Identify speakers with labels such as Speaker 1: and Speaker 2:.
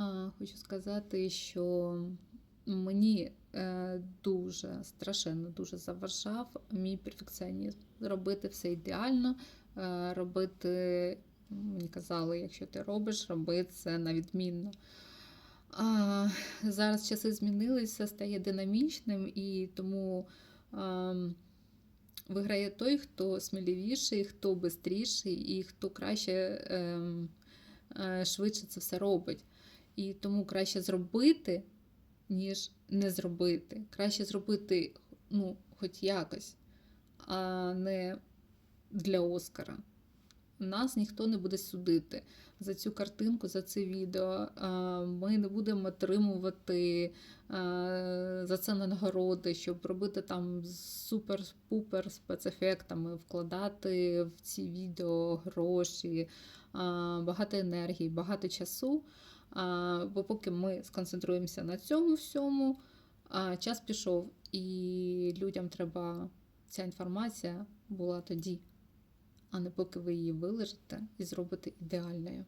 Speaker 1: А, Хочу сказати, що мені е, дуже страшенно дуже заважав мій перфекціонізм. Робити все ідеально, е, робити, мені казали, якщо ти робиш, роби це на відмінно. А, зараз часи змінилися, стає динамічним, і тому ем, виграє той, хто сміливіший, хто бистріший і хто краще ем, е, швидше це все робить. І тому краще зробити, ніж не зробити. Краще зробити, ну, хоч якось, а не для Оскара. Нас ніхто не буде судити за цю картинку, за це відео. Ми не будемо отримувати за це нагороди, щоб робити там супер-пупер спецефектами, вкладати в ці відео гроші, багато енергії, багато часу. Бо поки ми сконцентруємося на цьому всьому, час пішов, і людям треба ця інформація була тоді, а не поки ви її вилежите і зробите ідеальною.